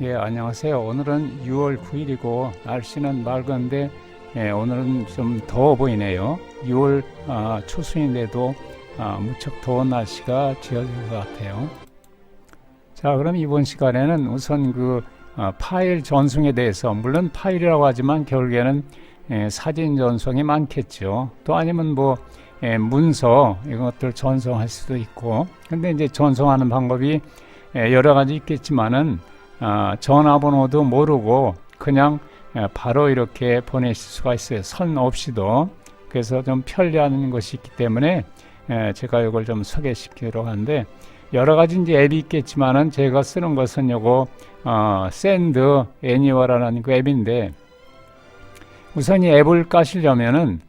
예, 안녕하세요. 오늘은 6월 9일이고 날씨는 맑은데 예, 오늘은 좀 더워 보이네요. 6월 아, 초순인데도 아, 무척 더운 날씨가 지어진 것 같아요. 자, 그럼 이번 시간에는 우선 그 아, 파일 전송에 대해서 물론 파일이라고 하지만 결국에는 예, 사진 전송이 많겠죠. 또 아니면 뭐 예, 문서 이것들 전송할 수도 있고 근데 이제 전송하는 방법이 예, 여러 가지 있겠지만은 아, 전화번호도 모르고 그냥 예, 바로 이렇게 보내실 수가 있어요. 선 없이도. 그래서 좀 편리한 것이 있기 때문에 예, 제가 이걸 좀 소개시키려고 하는데 여러 가지 이제 앱이 있겠지만은 제가 쓰는 것은 요거 어, 샌드 애니워라는 그 앱인데 우선 이 앱을 까시려면은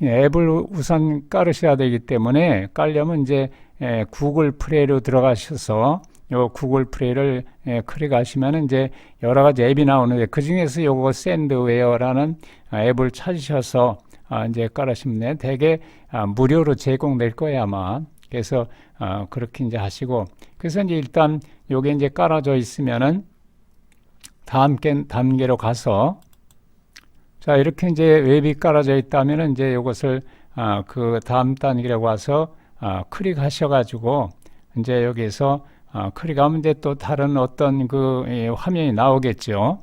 이 앱을 우선 깔으셔야 되기 때문에 깔려면 이제 예, 구글 플레이로 들어가셔서 요 구글 플레이를 예, 클릭하시면 이제 여러 가지 앱이 나오는데 그 중에서 요거 샌드웨어라는 아, 앱을 찾으셔서 아, 이제 깔으시면 돼요. 대개 아, 무료로 제공될 거예요 아마. 그래서 아, 그렇게 이제 하시고 그래서 이제 일단 요게 이제 깔아져 있으면은 다음 게- 단계로 가서 자 이렇게 이제 웹이 깔아져 있다면은 이제 요것을 아, 그 다음 단계로 와서 아, 클릭하셔가지고 이제 여기서 아, 클릭하면 이제 또 다른 어떤 그 예, 화면이 나오겠죠.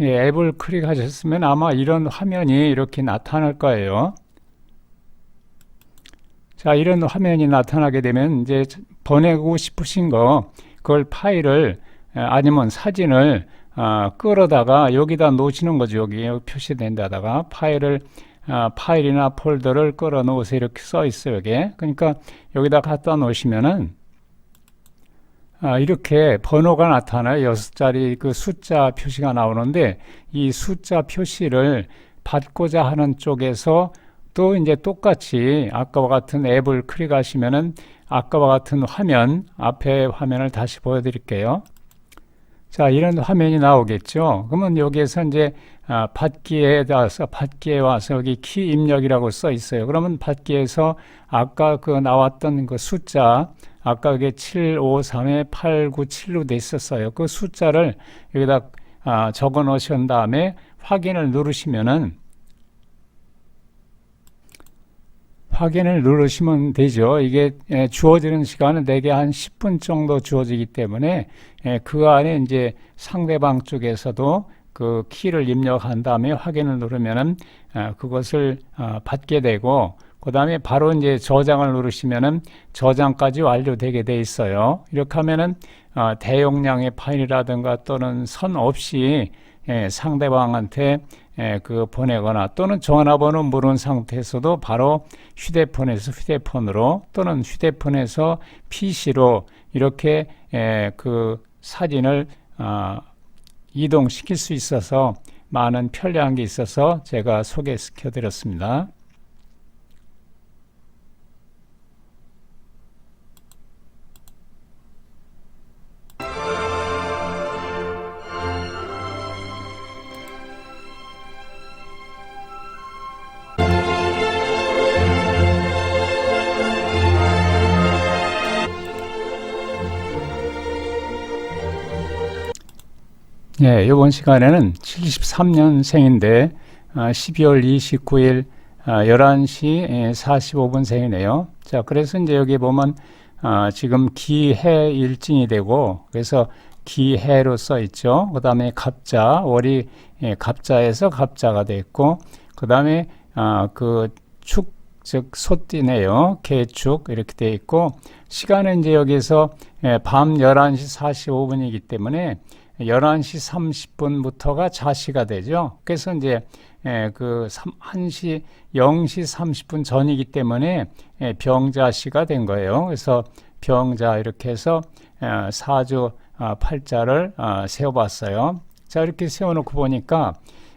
예, 앱을 클릭하셨으면 아마 이런 화면이 이렇게 나타날 거예요. 자, 이런 화면이 나타나게 되면 이제 보내고 싶으신 거 그걸 파일을 에, 아니면 사진을 아, 끌어다가 여기다 놓으시는 거죠. 여기, 여기 표시된 데다가 파일을 아, 파일이나 폴더를 끌어 놓으세요. 이렇게 써 있어요. 여기. 그러니까 여기다 갖다 놓으시면은 아, 이렇게 번호가 나타나요. 여섯 자리 그 숫자 표시가 나오는데 이 숫자 표시를 받고자 하는 쪽에서 또 이제 똑같이 아까와 같은 앱을 클릭하시면은 아까와 같은 화면 앞에 화면을 다시 보여드릴게요. 자, 이런 화면이 나오겠죠. 그러면 여기에서 이제 아, 받기에 와서 받기에 와서 여기 키 입력이라고 써 있어요. 그러면 받기에서 아까 그 나왔던 그 숫자 아까 그게 753에 897로 돼 있었어요. 그 숫자를 여기다 아, 적어 놓으신 다음에 확인을 누르시면은 확인을 누르시면 되죠. 이게 예, 주어지는 시간은 대개 한 10분 정도 주어지기 때문에 예, 그 안에 이제 상대방 쪽에서도 그 키를 입력한 다음에 확인을 누르면은 아, 그것을 아, 받게 되고 그 다음에 바로 이제 저장을 누르시면은 저장까지 완료되게 돼 있어요. 이렇게 하면은 아, 대용량의 파일이라든가 또는 선 없이 예, 상대방한테 예, 그 보내거나 또는 전화번호 모르는 상태에서도 바로 휴대폰에서 휴대폰으로 또는 휴대폰에서 PC로 이렇게 예, 그 사진을 아, 이동시킬 수 있어서 많은 편리한 게 있어서 제가 소개시켜 드렸습니다. 네, 이번 시간에는 73년생인데 12월 29일 11시 45분생이네요. 자, 그래서 이제 여기 보면 아, 지금 기해 일진이 되고 그래서 기해로 써 있죠. 그 다음에 갑자 월이 예, 갑자에서 갑자가 돼 있고 그 다음에 아, 그축 즉 소띠네요. 개축 이렇게 돼 있고 시간은 이제 여기서 예, 밤 11시 45분이기 때문에 11시 30분부터가 자시가 되죠. 그래서 이제 예, 그 3, 1시 0시 30분 전이기 때문에 예, 병자시가 된 거예요. 그래서 병자 이렇게 해서 예, 사주 아, 팔자를 아, 세워봤어요. 자 이렇게 세워놓고 보니까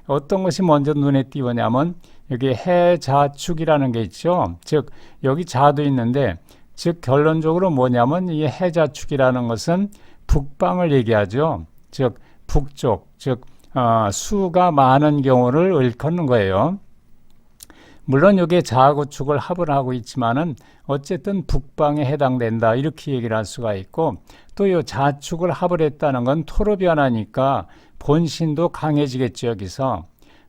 어떤 것이 먼저 눈에 띄우냐면 여기 해자축이라는 게 있죠. 즉 여기 자도 있는데 즉 결론적으로 뭐냐면 이 해자축이라는 것은 북방을 얘기하죠. 즉 북쪽, 즉 어, 수가 많은 경우를 일컫는 거예요. 물론 여기에 자구축을 합을 하고 있지만은 어쨌든 북방에 해당된다 이렇게 얘기를 할 수가 있고 또요 자축을 합을 했다는 건 토로 변하니까 본신도 강해지겠죠 여기서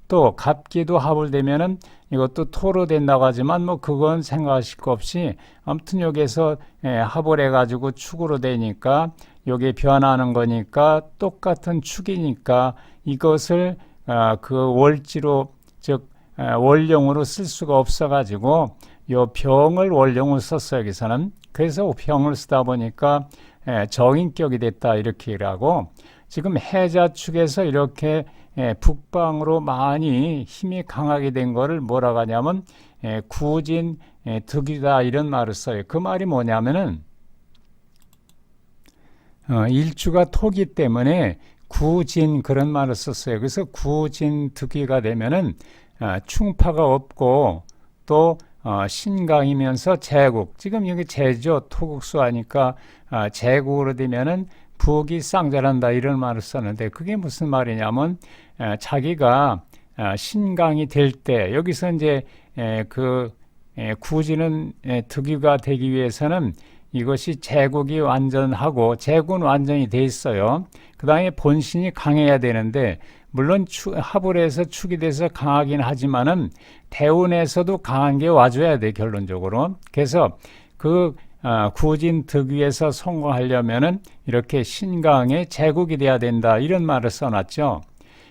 또 갑기도 합을 되면은 이것도 토로 된다고 하지만 뭐 그건 생각하실 거 없이 아무튼 여기에서 예, 합을 해가지고 축으로 되니까 여기 변하는 거니까 똑같은 축이니까 이것을 아, 그 월지로 즉 아, 원령으로 쓸 수가 없어가지고 요 병을 원령으로 썼어요 여기서는 그래서 병을 쓰다 보니까 예, 정인격이 됐다 이렇게 얘기를 하고 지금 해자 축에서 이렇게 예, 북방으로 많이 힘이 강하게 된 거를 뭐라고 하냐면 예, 구진 예, 득이다 이런 말을 써요. 그 말이 뭐냐면은 어, 일주가 토기 때문에 구진 그런 말을 썼어요. 그래서 구진 득이가 되면은 어, 충파가 없고 또 어, 신강이면서 제국 지금 여기 제죠 토국수 하니까 어, 제국으로 되면은 부엌이 쌍절한다 이런 말을 썼는데 그게 무슨 말이냐면 에, 자기가 아, 신강이 될 때 여기서 이제 에, 그 에, 구지는 에, 득유가 되기 위해서는 이것이 제국이 완전하고 제국은 완전히 돼 있어요. 그 다음에 본신이 강해야 되는데 물론 추, 해서 축이 돼서 강하긴 하지만은 대운에서도 강한 게 와줘야 돼 결론적으로. 그래서 그 아, 구진 득위에서 성공하려면은 이렇게 신강의 제국이 돼야 된다 이런 말을 써놨죠.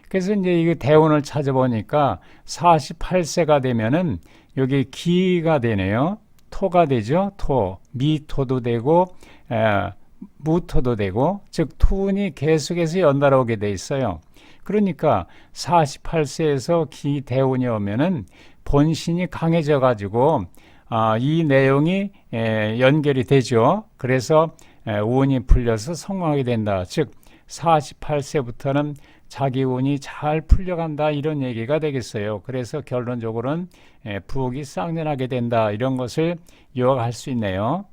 그래서 이제 이 대운을 찾아보니까 48세가 되면은 여기 기가 되네요. 토가 되죠. 토, 미토도 되고 에, 무토도 되고 즉 토운이 계속해서 연달아 오게 돼 있어요. 그러니까 48세에서 기 대운이 오면은 본신이 강해져 가지고 아, 이 내용이 에, 연결이 되죠. 그래서 에, 운이 풀려서 성공하게 된다. 즉 48세부터는 자기 운이 잘 풀려간다 이런 얘기가 되겠어요. 그래서 결론적으로는 에, 부엌이 쌍년하게 된다 이런 것을 요약할 수 있네요.